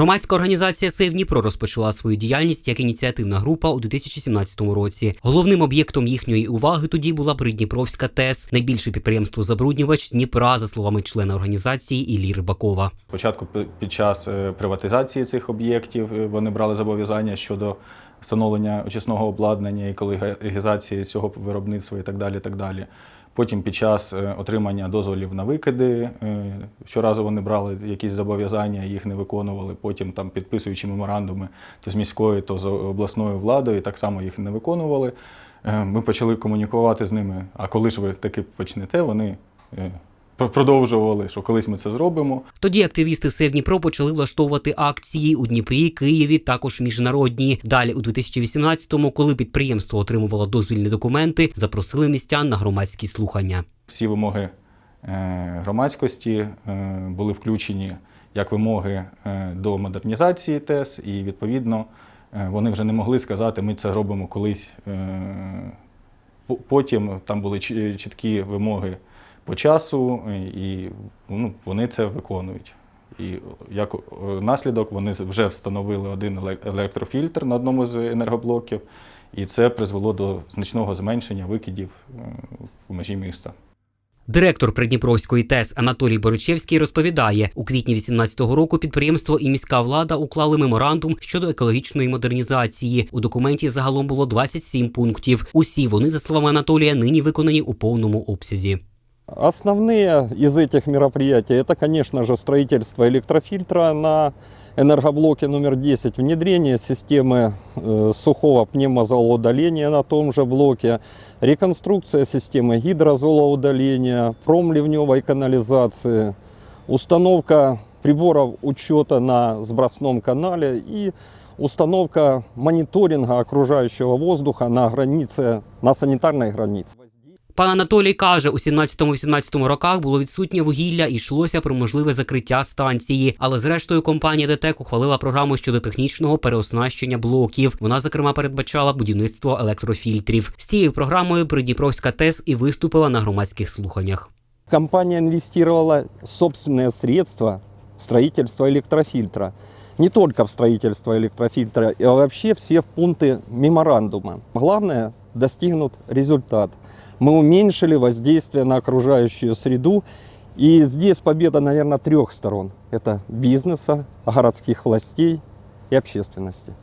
Громадська організація «Сейв Дніпро» розпочала свою діяльність як ініціативна група у 2017 році. Головним об'єктом їхньої уваги тоді була Придніпровська ТЕС, найбільше підприємство забруднювач Дніпра, за словами члена організації Іллі Рибакова. Спочатку під час е, приватизації цих об'єктів е, вони брали зобов'язання щодо встановлення очисного обладнання, екологізації цього виробництва і так далі. Так далі. Потім під час е, отримання дозволів на викиди е, щоразу вони брали якісь зобов'язання, їх не виконували. Потім там підписуючи меморандуми то з міською, то з обласною владою, так само їх не виконували. Е, Ми почали комунікувати з ними. А коли ж ви таки почнете, вони продовжували, що колись ми це зробимо. Тоді активісти «Сейв Дніпро» почали влаштовувати акції у Дніпрі, Києві, також міжнародні. Далі у 2018-му, коли підприємство отримувало дозвільні документи, запросили містян на громадські слухання. Всі вимоги е, громадськості е, були включені як вимоги е, до модернізації ТЕС, і відповідно вони вже не могли сказати, ми це робимо колись. Потім там були чі- чіткі вимоги по часу, і ну, вони це виконують. І як наслідок вони вже встановили один еле- електрофільтр на одному з енергоблоків, і це призвело до значного зменшення викидів е, в межі міста. Директор Придніпровської ТЕС Анатолій Боричевський розповідає, у квітні 18-го року підприємство і міська влада уклали меморандум щодо екологічної модернізації. У документі загалом було 27 пунктів. Усі вони, за словами Анатолія, нині виконані у повному обсязі. Основные из этих мероприятий это, конечно же, строительство электрофильтра на энергоблоке номер 10, внедрение системы э, сухого пневмозолоудаления на том же блоке, реконструкция системы гидрозолоудаления, промливневой канализации, установка приборов учета на сбросном канале и установка мониторинга окружающего воздуха на границе, на санитарной границе. Пан Анатолій каже, у 17-18 роках було відсутнє вугілля і йшлося про можливе закриття станції. Але зрештою компанія ДТЕК ухвалила програму щодо технічного переоснащення блоків. Вона, зокрема, передбачала будівництво електрофільтрів. З цією програмою Придніпровська ТЕС і виступила на громадських слуханнях. Компания инвестировала собственные средства в строительство электрофильтра. Не только в строительство электрофильтра, а вообще все пункты меморандума. Главное – достигнут результат. Мы уменьшили воздействие на окружающую среду. И здесь победа, наверное, трех сторон. Это бизнеса, городских властей и общественности.